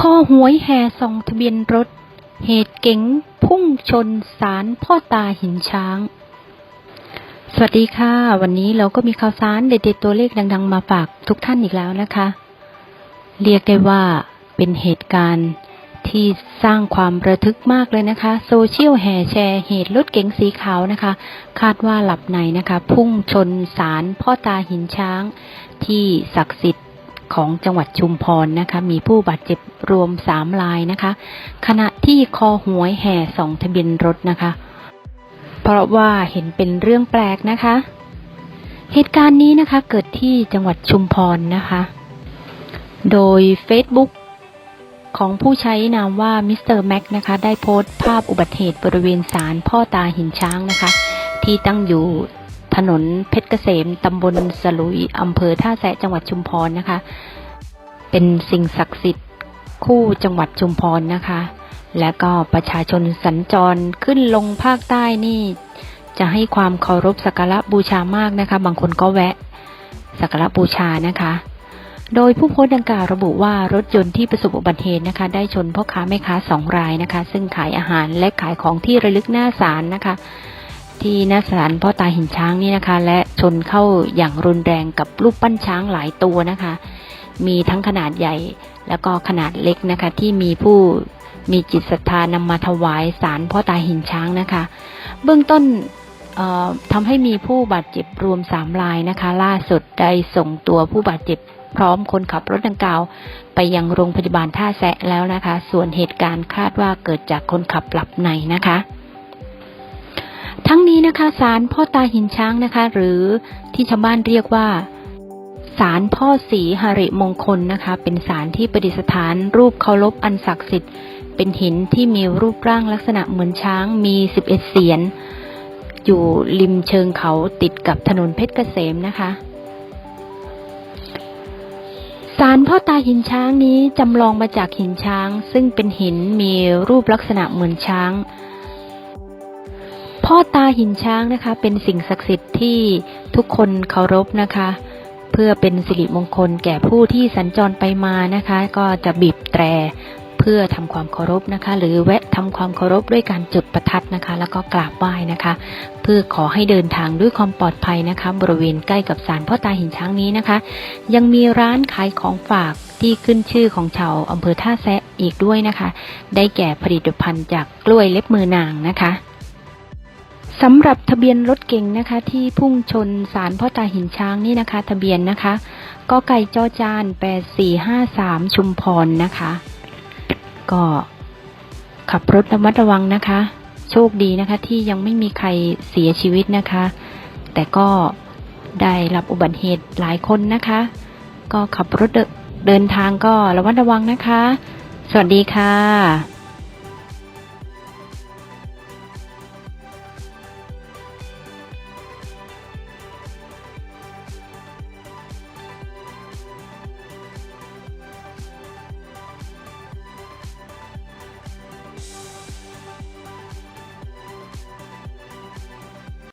ข้อหวยแห่ส่องทะเบียนรถ เหตุเก๋งพุ่งชนสารพ่อตาหินช้าง สวัสดีค่ะ วันนี้เราก็มีข่าวสารเด็ดๆตัวเลขดัง ๆ มาฝากทุกท่านอีกแล้วนะคะ เรียกได้ว่าเป็นเหตุการณ์ที่สร้างความระทึกมากเลยนะคะ โซเชียลแห่แชร์เหตุรถเก๋งสีขาวนะคะ คาดว่าหลับในนะคะ พุ่งชนสารพ่อตาหินช้าง ที่ศักดิ์สิทธิ ของจังหวัดชุมพรนะคะ มีผู้บาดเจ็บรวมสามรายนะคะ ขณะที่คอหวยแห่สองทะเบียนรถนะคะ เพราะว่าเห็นเป็นเรื่องแปลกนะคะ เหตุการณ์นี้นะคะเกิดที่จังหวัดชุมพรนะคะ โดย Facebook ของผู้ใช้นามว่ามิสเตอร์แม็กนะคะ ได้โพสต์ภาพอุบัติเหตุบริเวณศาลพ่อตาหินช้างนะคะ ที่ตั้งอยู่ ถนนเพชรเกษมตำบลสลุยอำเภอท่าแซะจังหวัดชุมพรนะคะ เป็นสิ่งศักดิ์สิทธิ์คู่จังหวัดชุมพรนะคะ และก็ประชาชนสัญจรขึ้นลงภาคใต้นี่ จะให้ความเคารพสักการะบูชามากนะคะ บางคนก็แวะสักการะบูชานะคะ โดยผู้โพสต์ดังกล่าวระบุว่ารถยนต์ที่ประสบอุบัติเหตุนะคะ ได้ชนพ่อค้าแม่ค้าสองรายนะคะ ซึ่งขายอาหารและขายของที่ระลึกหน้าศาลนะคะ ที่หน้าศาลพ่อตาหินช้างนี่นะคะ และชนเข้าอย่างรุนแรงกับรูปปั้นช้างหลายตัวนะคะ มีทั้งขนาดใหญ่แล้วก็ขนาดเล็กนะคะ ที่มีผู้มีจิตศรัทธานำมาถวายศาลพ่อตาหินช้างนะคะ เบื้องต้นทำให้มีผู้บาดเจ็บรวมสามรายนะคะ ล่าสุดได้ส่งตัวผู้บาดเจ็บพร้อมคนขับรถดังกล่าว ไปยังโรงพยาบาลท่าแซะแล้วนะคะ ส่วนเหตุการณ์คาดว่าเกิดจากคนขับหลับในนะคะ นี้นะคะศาลพ่อตาหินช้างนะคะ หรือที่ชาวบ้านเรียกว่าศาลพ่อศรีหริมงคลนะคะ เป็นศาลที่ประดิษฐานรูปเคารพอันศักดิ์สิทธิ์ เป็นหินที่มีรูปร่างลักษณะเหมือนช้างมี 11 เสียน อยู่ริมเชิงเขาติดกับถนนเพชรเกษมนะคะศาลพ่อตาหินช้างนี้จำลองมาจากหินช้าง ซึ่งเป็นหินมีรูปลักษณะเหมือนช้าง พ่อตาหินช้างนะคะ เป็นสิ่งศักดิ์สิทธิ์ที่ทุกคนเคารพนะคะ เพื่อเป็นสิริมงคลแก่ผู้ที่สัญจรไปมานะคะ ก็จะบีบแตรเพื่อทำความเคารพนะคะ หรือแวะทำความเคารพด้วยการจุดประทัดนะคะ แล้วก็กราบไหว้นะคะ เพื่อขอให้เดินทางด้วยความปลอดภัยนะคะ บริเวณใกล้กับศาลพ่อตาหินช้างนี้นะคะ ยังมีร้านขายของฝากที่ขึ้นชื่อของชาวอำเภอท่าแซะอีกด้วยนะคะ ได้แก่ผลิตภัณฑ์จากกล้วยเล็บมือนางนะคะ สำหรับทะเบียนรถเก่งนะคะที่พุ่งชนสารพ่อตาหินช้างนี่นะคะ ทะเบียนนะคะก็ไก่จอจาน8453ชุมพรนะคะ ก็ขับรถระมัดระวังนะคะ โชคดีนะคะที่ยังไม่มีใครเสียชีวิตนะคะ แต่ก็ได้รับอุบัติเหตุหลายคนนะคะ ก็ขับรถเดินเดินทางก็ระมัดระวังนะคะ สวัสดีค่ะ